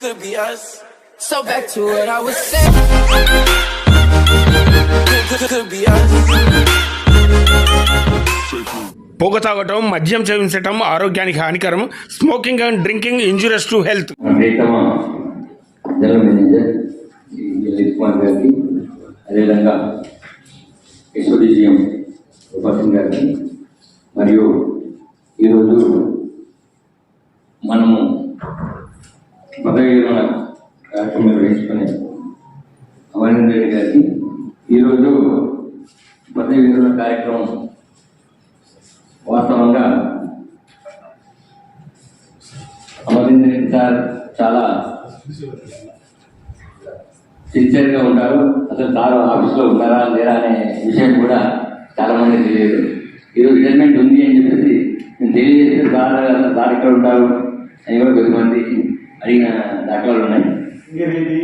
could be us. So back to what I was saying. Could, be us. పొగ తాగటం మద్యం సేవించటం ఆరోగ్యానికి హానికరం smoking and drinking injurious to health general manager Kumar గారికి అదేవిధంగా ఎస్ఓడిజిఎం రూపాసింగ్ గారికి మరియు ఈరోజు మనము పదవి కార్యక్రమం నిర్వహించుకుని అమరేంద్ర రెడ్డి గారికి ఈరోజు పదవి విరమణ కార్యక్రమం వాస్తవంగా అమరేంద్ర రెడ్డి సార్ చాలా సిన్సియర్గా ఉంటారు. అసలు సార్ ఆఫీస్లో ఉన్నారా లేరా అనే విషయం కూడా చాలా మంది తెలియదు. ఈరోజు రిటైర్మెంట్ ఉంది అని చెప్పేసి నేను తెలియజేస్తే సార్ సార్ ఇక్కడ ఉంటారు అని కూడా కొద్దిమంది అడిగిన దాఖలాలు ఉన్నాయి? సింగరేణి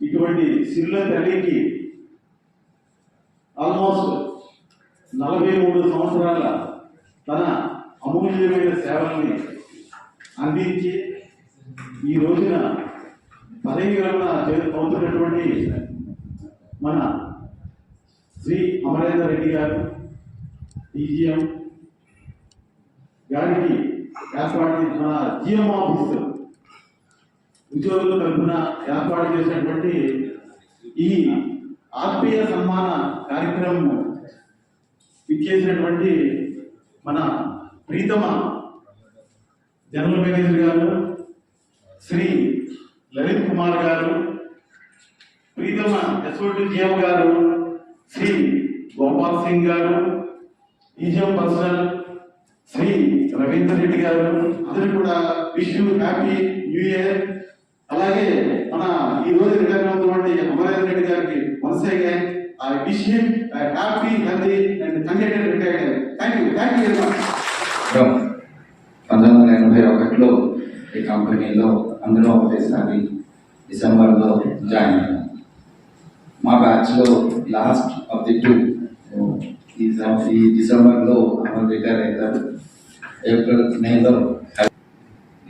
ఇటువంటి సిరుల తల్లికి ఆల్మోస్ట్ నలభై మూడు సంవత్సరాల తన అమూల్యమైన సేవల్ని అందించి ఈ రోజున పదవి విరమణ అవుతున్నటువంటి మన శ్రీ అమరేందర్ రెడ్డి గారు డీజీఎం గారికి ఏర్పాటు మన జిఎం ఆఫీస్ ఉద్యోగుల తరఫున ఏర్పాటు చేసినటువంటి ఈ ఆత్మీయ సన్మాన కార్యక్రమం ఇచ్చేసినటువంటి మన ప్రీతమ జనరల్ మేనేజర్ గారు శ్రీ లలిత్ కుమార్ గారు ప్రీతమ ఎస్ఓటి జిఎం గారు శ్రీ గోపాల్ సింగ్ గారు ఈజిఎం పర్సనల్ శ్రీ రవీంద్ర రెడ్డి గారు అందరూ కూడా wish you happy new year. అలాగే మన ఈ రోజు రిటైర్ అవుతున్నటువంటి అమరేంద్ర రెడ్డి గారికి once again I wish him happy healthy and contented retire thank you thank you very much పంతొమ్మిది వందల ఎనభై ఒకటిలో ఈ కంపెనీలో అందులో ఒకటేసారి డిసెంబర్లో జాయిన్ అయ్యాను మా బ్యాచ్లో లాస్ట్ ఆఫ్ ది టూ ఈ సం- ఈ డిసెంబర్లో అమలు రిటైర్ అవుతారు ఏప్రిల్ మేలో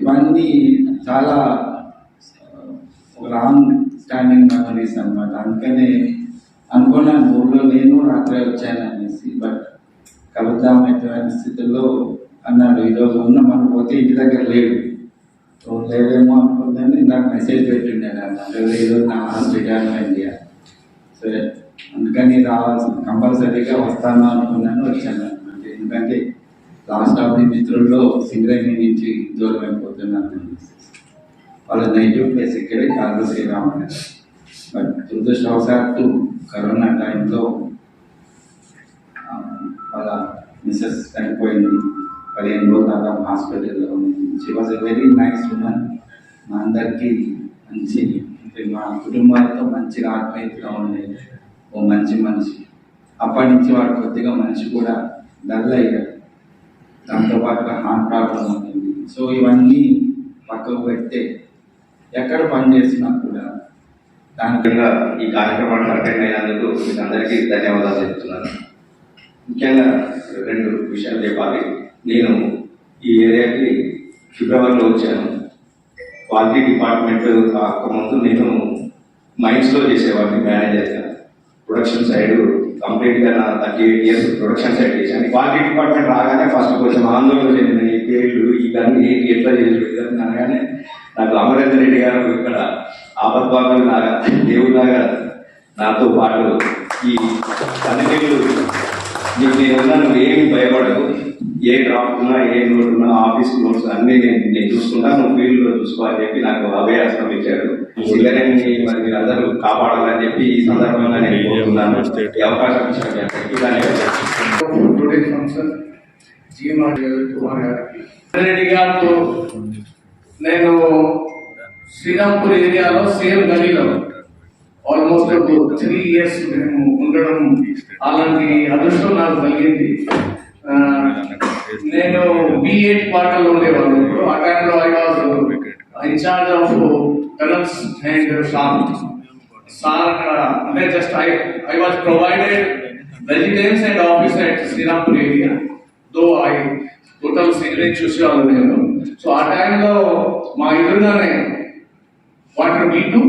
ఇవన్నీ చాలా లాంగ్ స్టాండింగ్ మెమరీస్ అన్నమాట. అందుకనే అనుకున్నాను ఊళ్ళో నేను రాత్రే వచ్చాను అనేసి బట్ కలుద్దామనేటువంటి స్థితిలో అన్నాడు. ఈరోజు ఉన్న మనం పోతే ఇంటి దగ్గర లేడు. లేదేమో అనుకుందని నాకు మెసేజ్ పెట్టిండే అన్నాడు ఈరోజు నా లాస్ట్ రిటైర్మెంట్ సరే. అందుకని రావాల్సిన కంపల్సరీగా వస్తాను అనుకున్నాను వచ్చాను. అంటే ఎందుకంటే లాస్ట్ ఆఫ్ ది మిత్రుల్లో సింగరేణి నుంచి దూరం అయిపోతున్నాను వాళ్ళ నెగిటివ్ ప్లేస్ ఇక్కడే కాదు శ్రీరామ బట్ దురదృష్టవశాత్తు కరోనా టైంలో వాళ్ళ మిస్సెస్ చనిపోయింది. పదిహేను రోజులు అలా హాస్పిటల్లో ఉంది. She was a very nice women మా అందరికీ మంచి అంటే మా కుటుంబాలతో మంచిగా ఆత్మీయతగా ఉండేది ఓ మంచి మనిషి. అప్పటి నుంచి వాడు కొద్దిగా మనిషి కూడా డల్ అయ్యాడు. దాంతోపాటుగా హార్ట్ ప్రాబ్లం అయింది సో ఇవన్నీ పక్కకు పెడితే ఎక్కడ పని చేసినా కూడా దానికి ఈ కార్యక్రమాన్ని అటెండ్ అయినందుకు మీకు అందరికీ ధన్యవాదాలు చెప్తున్నాను. ముఖ్యంగా రెండు విషయాలు చెప్పాలి. నేను ఈ ఏరియాకి ఫిబ్రవరిలో వచ్చాను. క్వాలిటీ డిపార్ట్మెంట్ కాకముందు నేను మైన్స్లో చేసేవాడిని మేనేజర్గా. ప్రొడక్షన్ సైడ్ కంప్లీట్గా నా thirty eight years production side చేశాను. క్వాలిటీ డిపార్ట్మెంట్ రాగానే ఫస్ట్ కొంచెం ఆందోళన చెందిన ఈ పేర్లు ఇవన్నీ ఎట్లా ఎట్లా ఇవన్నీ అనగానే నాకు అమరేంద్ర రెడ్డి గారు ఇక్కడ ఆపద్భాగం లాగా దేవులాగా నాతో పాటు ఈ పన్నెండేళ్ళు నీకు నేను ఉన్నాను ఏమి భయపడదు ఏ డ్రాఫ్ట్ ఉన్నా ఏ నోట్ ఉన్నా ఆఫీస్ నోట్స్ అన్ని నేను నేను చూసుకుంటా నువ్వు ఫీల్డ్లో చూసుకో అని చెప్పి నాకు అభయాస్త్రం ఇచ్చాడు సిగరెట్ని మరి మీరు అందరూ కాపాడాలని చెప్పి ఈ సందర్భంగా నేను కోరుతున్నాను ఈ అవకాశం ఇచ్చినట్టు గారితో నేను శ్రీరాంపూర్ ఏరియాలో సేమ్ గలీలో ఆల్మోస్ట్ త్రీ ఇయర్స్ మేము ఉండడం అలాంటి అదృష్టం నాకు కలిగింది ఆ, నేను బి ఎయిట్ క్వార్టర్లో ఉండేవాళ్ళు ఇప్పుడు ఆ టైంలో I was in charge of tunnels and shop sir అక్కడ అంటే just I I was provided residence and office at Shrirampur area though I total cigarette చూసేవాళ్ళు నేను సో ఆ టైంలో మా ఎదురుగానే quarter B two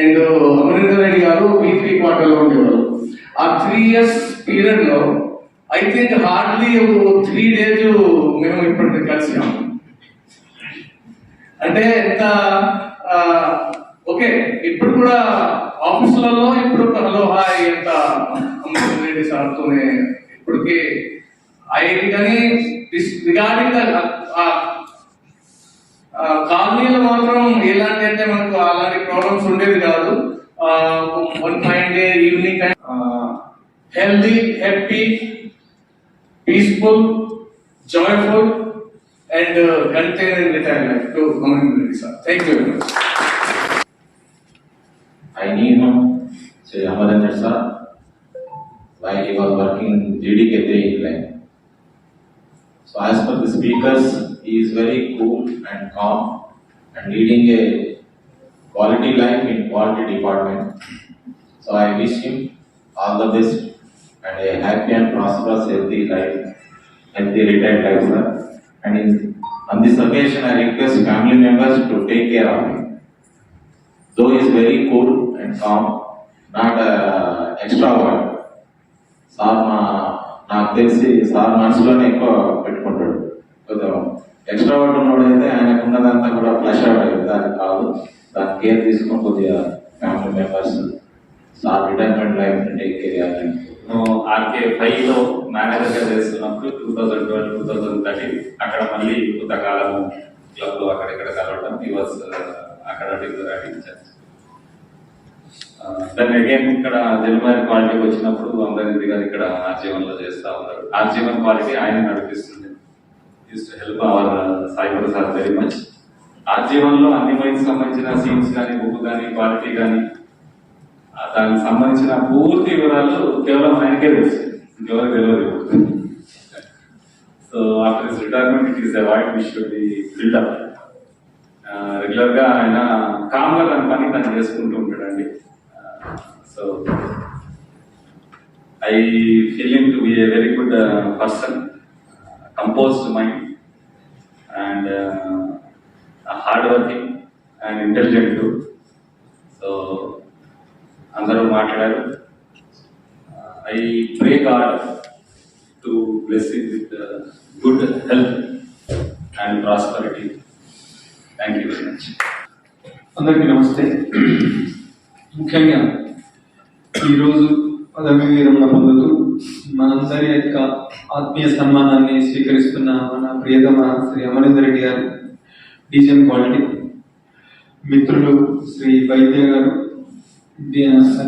and Amarinder Reddy గారు B three క్వార్టర్లో ఉండేవారు. ఆ త్రీ ఇయర్స్ పీరియడ్లో I think hardly three days మేము ఇప్పటికి కలిసాము అంటే ఎంత peaceful, joyful, and uh, content and retired life to common community. Sir. Thank you very much. I knew him, Sri Ramadhan sir, while he was working GD Kete in England. So as per the speakers, he is very cool and calm and leading a quality life in quality department. So I wish him all the best and a happy and prosperous healthy life. Like the retired life, sir. And in, on this occasion, I request family members to take care of him. though he is very cool and calm, not uh, extrovert. Sir మా నాకు తెలిసి sir మనసులోనే ఎక్కువ పెట్టుకుంటాడు కొంచెం extra extrovert ఉన్నవాడు అయితే ఆయనకు ఉన్నదంతా కూడా ఫ్లష్ అవుట్ అవుతుంది అది కాదు దాని కేర్ తీసుకుని కొద్దిగా family members sir retirement life take care చేయాలని ఆర్కే ఫైవ్ మేనేజర్గా మేనేజర్గా చేస్తున్నప్పుడు two thousand twelve two thousand thirteen అక్కడ మళ్ళీ కొంతకాలం క్లబ్లో అక్కడిక్కడ కలవడం ఈ వాజ్ అక్కడ దాన్ని అగైన్ uh, ఇక్కడ జనవరి క్వాలిటీకి వచ్చినప్పుడు అమరేంద్ర గారు ఇక్కడ ఆర్జీవన్లో చేస్తా ఉన్నారు. ఆర్జీవన్ క్వాలిటీ ఆయన నడిపిస్తుంది use to help our Sai Prasad very much ఆర్జీవన్లో అన్ని వైపు సంబంధించిన సీన్స్ కానీ బుక్ కానీ క్వాలిటీ కానీ దానికి సంబంధించిన పూర్తి వివరాలు కేవలం ఆయనకే తెలుస్తుంది. ఇంకెవరికి తెలియదు. So after his retirement it is avoid wish should be build up regular ఆయన కామ్గా తన పని తను చేసుకుంటూ ఉంటాడండి. So I feeling to be a very good person composed mind and hard working and intelligent so అందరూ మాట్లాడారు. I God to to bless with uh, good health and prosperity. Thank you very much. అందరికీ నమస్తే ముఖ్యంగా ఈరోజు పదవి విరమణ పొందుతూ మనందరి యొక్క ఆత్మీయ సన్మానాన్ని స్వీకరిస్తున్న మన ప్రియతమ శ్రీ అమరేందర్ రెడ్డి గారు డీజన్ క్వాలిటీ మిత్రులు శ్రీ వైద్య గారు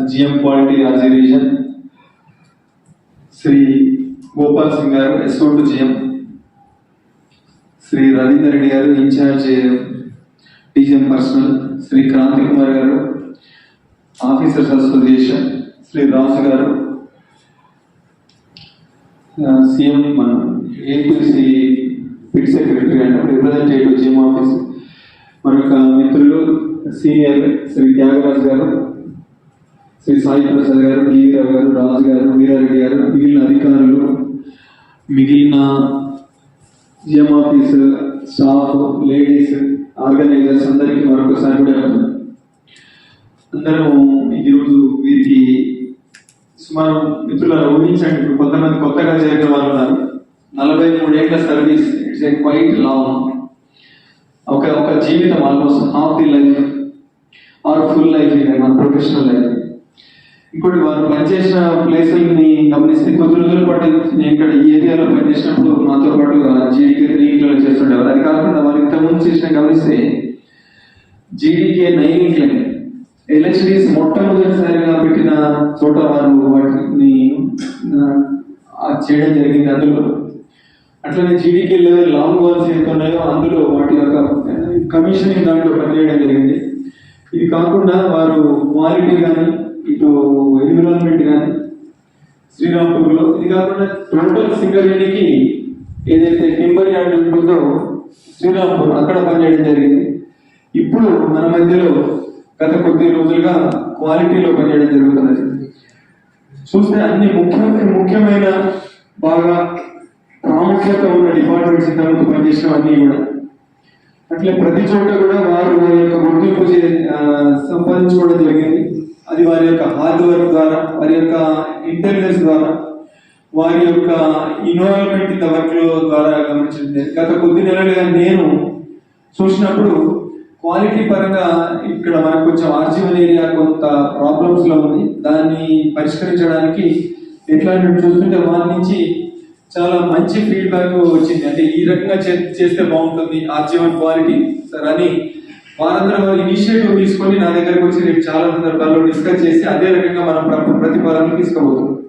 జిఎం క్వాలిటీ ఆర్జరేషన్ శ్రీ గోపాల్ సింగ్ గారు SO to GM Shri Ravinder Reddy గారు in charge DGM personnel. Shri Kranti Kumar గారు ఆఫీసర్స్ అసోసియేషన్. శ్రీ రాజు గారు. సీఎం మన APC pit secretary and representative GM office. యొక్క మిత్రులు సీనియర్ శ్రీ త్యాగరాజు గారు. శ్రీ సాయి ప్రసాద్ గారు డివి రావు గారు రాజు గారు వీరారెడ్డి గారు మిగిలిన అధికారులు మిగిలిన GM office staff ladies organizers అందరికీ మరొకసారి కూడా అందరం ఈరోజు వీరికి సుమారు మిత్రులను ఊహించండి ఇప్పుడు కొంతమంది కొత్తగా చేరిన వాళ్ళు ఉన్నారు. నలభై మూడేళ్ళ service it's a quite long ఒక ఒక జీవితం almost half the life or full life మన ప్రొఫెషనల్ లైఫ్. ఇంకోటి వారు పనిచేసిన ప్లేసుల్ని గమనిస్తే కొద్ది రోజుల పాటు నేను ఇక్కడ ఈ ఏరియాలో పనిచేసినప్పుడు మాతో పాటు జీడీకే త్రీలో చేస్తుండేవారు. అది కాకుండా వారు ఇంతకుముందు చేసిన గమనిస్తే జీడీకే నైలింగ్ ఎల్హెచ్డిస్ మొట్టమొదటిసారిగా పెట్టిన చోట వారు వాటిని చేయడం జరిగింది అందులో. అట్లనే జీడీకే లెవెల్ లాంగ్ వాల్స్ ఎంత ఉన్నాయో అందులో వాటి యొక్క కమిషనింగ్ దాంట్లో పనిచేయడం జరిగింది. ఇది కాకుండా వారు క్వాలిటీ కానీ ఇటు ఎన్విరాన్మెంట్ కానీ శ్రీరాంపూర్లో ఇది కాకుండా టోటల్ సింగరేణికి ఏదైతే టింబర్ యార్డ్ ఉంటుందో శ్రీరాంపూర్ అక్కడ పనిచేయడం జరిగింది. ఇప్పుడు మన మధ్యలో గత కొద్ది రోజులుగా క్వాలిటీలో పనిచేయడం జరుగుతున్నది. చూస్తే అన్ని ముఖ్యమైన ముఖ్యమైన బాగా ప్రాముఖ్యత ఉన్న డిపార్ట్మెంట్స్ తనకు పనిచేసిన అన్ని కూడా. అట్లే ప్రతి చోట కూడా వారు వారి యొక్క గుర్తింపు చే- ఆ, సంపాదించుకోవడం జరిగింది అది వారి యొక్క హార్డ్ వర్క్ ద్వారా వారి యొక్క ఇంటెలిజెన్స్ ద్వారా వారి యొక్క ఇన్వాల్వ్మెంట్ ఇన్ ద వర్క్ ద్వారా గమనించింది గత కొద్ది నెలలుగా నేను చూసినప్పుడు క్వాలిటీ పరంగా ఇక్కడ మనకు కొంచెం ఆర్జీవన్ ఏరియా కొంత ప్రాబ్లమ్స్లో ఉంది. దాన్ని పరిష్కరించడానికి ఎట్లా అంటే చూస్తుంటే వారి నుంచి చాలా మంచి ఫీడ్బ్యాక్ వచ్చింది. అంటే ఈ రకంగా చేస్తే బాగుంటుంది. RG one quality. సార్ అని వారందరూ వారి ఇనిషియేటివ్ తీసుకొని నా దగ్గరకు వచ్చి రేపు చాలా సందర్భాల్లో డిస్కస్ చేసి అదే రకంగా మనం ప్ర- ప్రతిపాదనలు తీసుకోబోతున్నాం.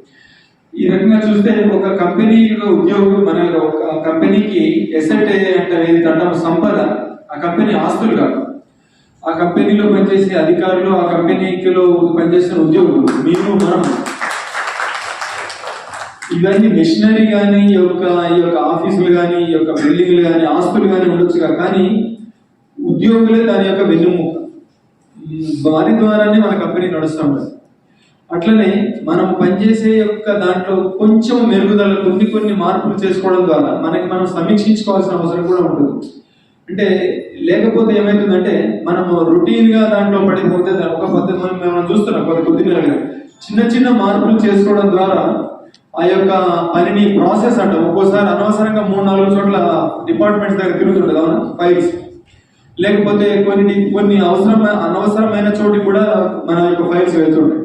ఈ రకంగా చూస్తే ఒక కంపెనీ ఉద్యోగులు మన ఒక కంపెనీకి ఎసెట్ అంటే ఏది? సంపద. ఆ కంపెనీ ఆస్తులు కాదు. ఆ కంపెనీలో పనిచేసే అధికారులు ఆ కంపెనీలో పనిచేసిన ఉద్యోగులు మీరు మనం. ఇవన్నీ మెషినరీ కానీ ఈ యొక్క ఈ యొక్క ఆఫీసులు కానీ ఈ యొక్క బిల్డింగ్లు కానీ ఆస్తులు కానీ ఉండొచ్చు కానీ ఉద్యోగులే దాని యొక్క వెన్నుముక. వారి ద్వారానే మన కంపెనీ నడుస్తూ ఉంటుంది. అట్లనే మనం పనిచేసే యొక్క దాంట్లో కొంచెం మెరుగుదల కొన్ని కొన్ని మార్పులు చేసుకోవడం ద్వారా మనకి మనం సమీక్షించుకోవాల్సిన అవసరం కూడా ఉంటుంది. అంటే లేకపోతే ఏమవుతుందంటే మనం రొటీన్గా దాంట్లో పడిపోతే ఒక పద్ధతి మనం మనం చూస్తున్నాం కొద్ది కొద్ది నెలలుగా చిన్న చిన్న మార్పులు చేసుకోవడం ద్వారా ఆ యొక్క పనిని ప్రాసెస్ అంటాం. ఒక్కోసారి అనవసరంగా మూడు నాలుగు చోట్ల డిపార్ట్మెంట్స్ దగ్గర తిరుగుతుంటుంది అవునా? ఫైల్స్. లేకపోతే కొన్ని కొన్ని అవసరం అనవసరమైన చోటికి కూడా మన యొక్క ఫైల్స్ వెళ్తుంటాయి.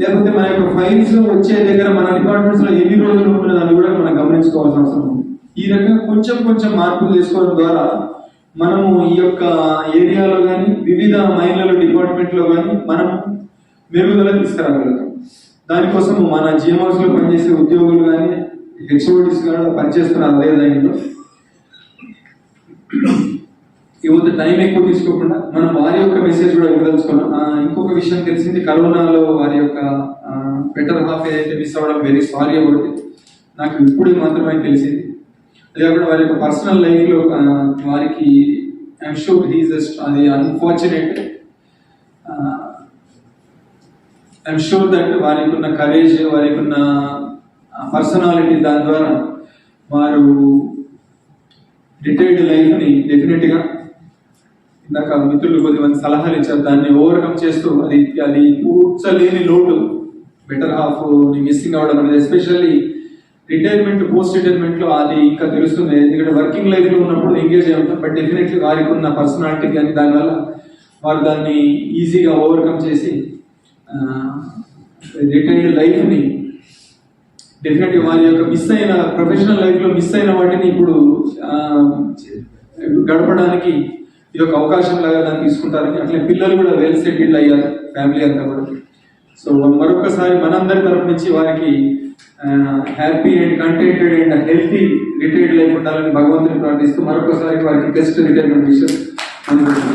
లేకపోతే మన యొక్క ఫైల్స్ వచ్చే దగ్గర మన డిపార్ట్మెంట్స్లో ఎన్ని రోజులు ఉంటున్న కూడా మనం గమనించుకోవాల్సిన అవసరం ఉంది. ఈ రకంగా కొంచెం కొంచెం మార్పులు చేసుకోవడం ద్వారా మనము ఈ యొక్క ఏరియాలో కానీ వివిధ మైన్లలో డిపార్ట్మెంట్లో కానీ మనం మెరుగుదల తీసుకురాగలుగుతాం. దానికోసం మన జిఎంఆర్స్లో పనిచేసే ఉద్యోగులు కానీ హెచ్ఓడిస్ కానీ పనిచేస్తున్నారు అదే దానిలో యువత టైం ఎక్కువ తీసుకోకుండా మనం వారి యొక్క మెసేజ్ కూడా ఇవ్వదలుచుకున్నాం ఇంకొక విషయం తెలిసింది కరోనాలో వారి యొక్క బెటర్ హాఫ్ ఏదైతే మిస్ అవ్వడం వెరీ సారీ ఒకటి నాకు ఇప్పుడు మాత్రమే తెలిసింది. అదే కాకుండా వారి యొక్క పర్సనల్ లైఫ్లో వారికి ఐఎమ్ షూర్ హీస్ అది అన్ఫార్చునేట్ ఐఎమ్ షూర్ దట్ వారికి ఉన్న కరేజ్ వారికి ఉన్న పర్సనాలిటీ దాని ద్వారా వారు రిటైర్డ్ లైఫ్ని డెఫినెట్గా ఇందాక మిత్రులు కొద్దిమంది సలహాలు ఇచ్చారు. దాన్ని ఓవర్కమ్ చేస్తూ అది అది కూర్చలేని లోటు. బెటర్ హాఫ్ మిస్సింగ్ అవడం అనేది ఎస్పెషల్లీ రిటైర్మెంట్ పోస్ట్ రిటైర్మెంట్లో అది ఇంకా తెలుస్తుంది. ఎందుకంటే వర్కింగ్ లైఫ్లో ఉన్నప్పుడు ఎంగేజ్ అవుతాం బట్ డెఫినెట్లీ వారికి ఉన్న పర్సనాలిటీ కానీ దానివల్ల వారు దాన్ని ఈజీగా ఓవర్కమ్ చేసి రిటైర్డ్ లైఫ్ని డెఫినెట్ వారి యొక్క మిస్ అయిన ప్రొఫెషనల్ లైఫ్లో మిస్ అయిన వాటిని ఇప్పుడు గడపడానికి ఇది ఒక అవకాశం లాగా దాన్ని తీసుకుంటారని అట్లే పిల్లలు కూడా వెల్ సెటిల్డ్ అయ్యారు ఫ్యామిలీ అంతా కూడా. సో మరొకసారి మనందరి తరపు నుంచి వారికి happy and contented and healthy retired life ఉండాలని భగవంతుని ప్రార్థిస్తూ మరొకసారి వారికి బెస్ట్ రిటైర్మెంట్ విషయం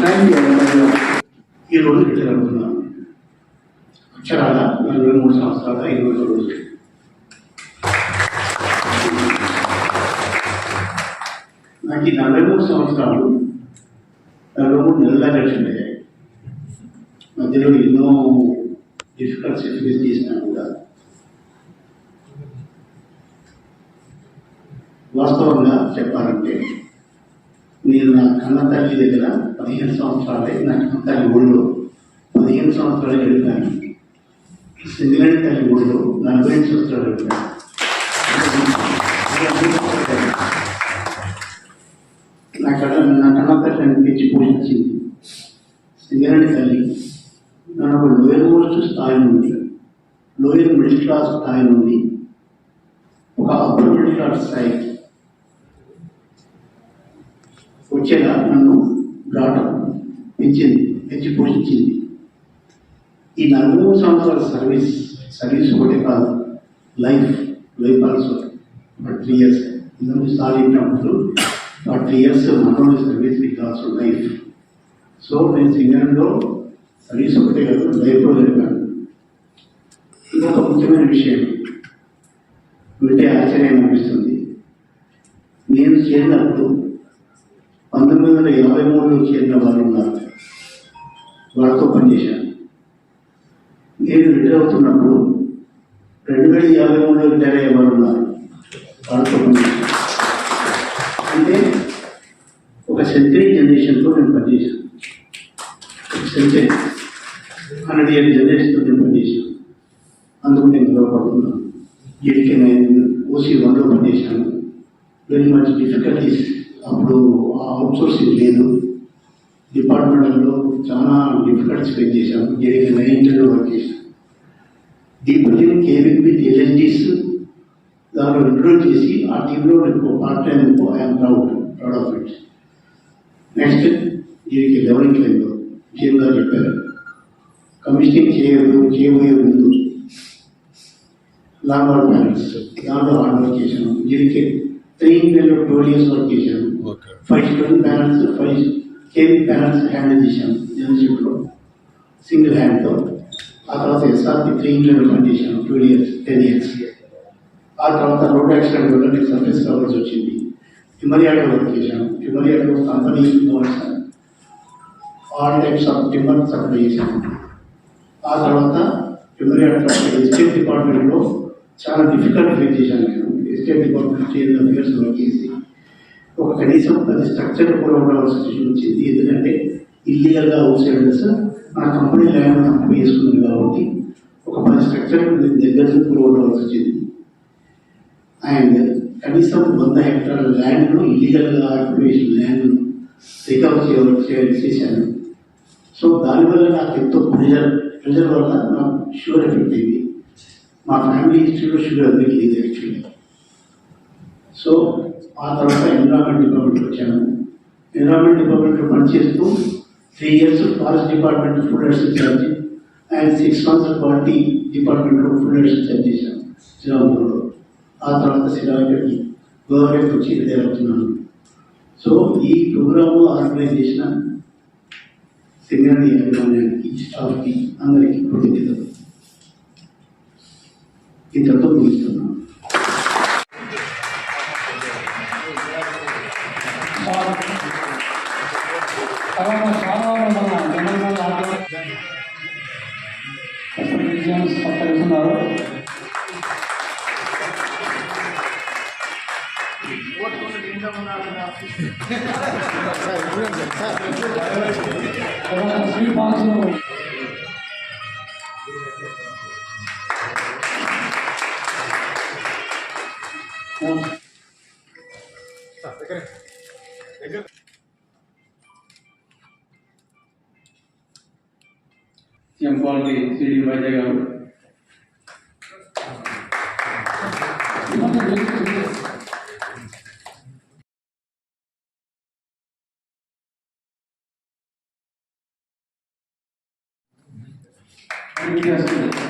థ్యాంక్ యూ ఈ రోజు రిటైర్ అవుతున్నాను అక్షరాల నలభై మూడు సంవత్సరాల ఇరవై రోజు. నాకు ఈ నలభై మూడు సంవత్సరాలు నలభై నెలలా గడిచింది మధ్యలో ఎన్నో డిఫికల్ట్స్ ఫేస్ చేసినా కూడా వాస్తవంగా చెప్పాలంటే నేను నా కన్న తల్లి దగ్గర పదిహేను సంవత్సరాలే నా కన్న తల్లి ఊళ్ళో పదిహేను సంవత్సరాలు గడిపాను సింగిలేని తల్లి ఊళ్ళో నలభై సంవత్సరాలు గడిపాను నా కడ నా తెచ్చి పోషించింది సింగరేణి తల్లి నన్ను ఒక లోయర్ మోస్ట్ స్థాయి నుండి లోయర్ మిడిల్ క్లాస్ స్థాయి నుండి ఒక అప్పర్ మిడిల్ క్లాస్ స్థాయికి వచ్చేలా నన్ను బ్రాట పెంచింది పెంచి పోషించింది ఈ నలభై మూడు సంవత్సరాల సర్వీస్ సర్వీస్ ఒకటే కాదు life life also three years ఇంతకు సార్ చెప్పినప్పుడు for years మనోడి service with also life. So నేను సింగరంలో సర్వీస్ ఒకటే కాదు లైఫ్లో గడిపాను ఇంకొక ముఖ్యమైన విషయం. వింటే ఆశ్చర్యం అనిపిస్తుంది. నేను చేరినప్పుడు పంతొమ్మిది వందల యాభై మూడులో చేరిన వాళ్ళు ఉన్నారు. వాళ్ళతో పనిచేశాను. నేను రిటైర్ అవుతున్నప్పుడు రెండు వేల యాభై మూడులో రిటైర్ అయ్యే వాళ్ళు ఉన్నారు. వాళ్ళతో పనిచేశాను. అంటే సెంచరీ జనరేషన్తో నేను పనిచేశాను. సెంచరీ హండ్రెడ్ ఇయర్ జనరేషన్తో నేను పనిచేశాను. అందుకు నేను గర్వపడుతున్నాను. వీటికి నేను ఓసీ వన్లో పనిచేశాను. వెరీ మచ్ డిఫికల్టీస్ అప్పుడు అవుట్సోర్సింగ్ లేదు. డిపార్ట్మెంట్లో చాలా డిఫికల్టీస్ ఫేస్ చేశాను. జరిగిన నైన్టీన్లో వర్క్ చేశాను. డీప్లీ కేవింగ్ విత్ ఎల్ఎస్డీస్ దాంట్లో ఇంట్రోడ్యూస్ చేసి ఆ టీంలో నేను part time I'm proud proud of it next దీనికి లెవెలింగ్ లేదు జీఎం గారు చెప్పారు కమిషనింగ్ చేయదు చేయబోయే ముందు లాంగ్ వర్క్ ప్యానల్స్ దాంట్లో హార్డ్ వర్క్ చేశాను దీనికి త్రీ నెలలు ట్వెల్వ్ ఇయర్స్ వర్క్ చేశాను five student panels five caving panels handle చేశాను జనరల్షిప్లో సింగిల్ హ్యాండ్తో ఆ తర్వాత ఎస్ఆర్పి త్రీ ఇంట్లో పనిచేశాను టూ ఇయర్స్ టెన్ ఇయర్స్ ఆ తర్వాత రోడ్ యాక్సిడెంట్ వల్ల నేను సర్వీస్ కావాల్సి వచ్చింది టిమరియాడో వర్క్ చేశాను టిమరియాడో company all types of timber supply చేశాను ఆ తర్వాత టిమరియాడో ఎస్టేట్ డిపార్ట్మెంట్లో చాలా డిఫికల్ట్ ఫేస్ చేశాను నేను estate department chairman affairs work చేసి ఒక కనీసం పది స్ట్రక్చర్ కూడా ఉండవలసి వచ్చింది. ఎందుకంటే ఇల్లీగల్గా హౌస్ హోల్డర్స్ మన కంపెనీ ల్యాండ్ కంపెనీ వేసుకుంది కాబట్టి ఒక పది స్ట్రక్చర్ దగ్గర నుంచి కూడా ఉండవలసి వచ్చింది. అండ్ కనీసం వంద హెక్టార్ల ల్యాండ్ను ఇల్లీగల్గా ఆక్యుపేషన్ ల్యాండ్ రికవర్ చేయ చేశాను. సో దానివల్ల నాకు ఎంతో ప్రెజర్ ప్రెజర్ వల్ల నాకు షుగర్ ఎఫెక్ట్ అయింది. మా ఫ్యామిలీ హిస్టరీలో షుగర్ ఎఫెక్ట్ లేదు యాక్చువల్లీ సో ఆ తర్వాత ఎన్విరాన్మెంట్ డిపార్ట్మెంట్ వచ్చాను. ఎన్విరాన్మెంట్ డిపార్ట్మెంట్లో పనిచేస్తూ three years forest department food and incharge and six months quality డిపార్ట్మెంట్లో ఫుడ్ అండ్ ఇన్ఛార్జ్ చేశాను. శ్రీరాంపూర్లో ఆ తర్వాత శ్రీరాముడికి గవర్నమెంట్ వచ్చి రిటైర్ అవుతున్నాను సో ఈ ప్రోగ్రాము ఆర్గనైజ్ చేసిన సింగరణి అభిమానానికి స్టాఫ్కి అందరికీ కృతజ్ఞతలు. ఇంతతో ముగిస్తున్నాను. సీఎం క్వాలిటీ సిడి వైజాగ్ గారు తర్వాత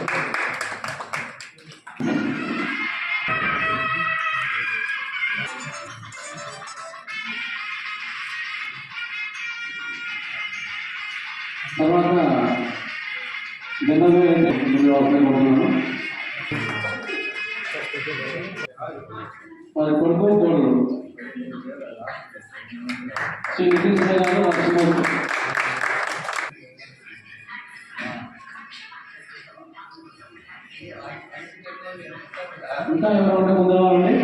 వారి కొడుకు కోళ్ళు ఇంకా ఎవరు ఉంటే ముందర వాళ్ళని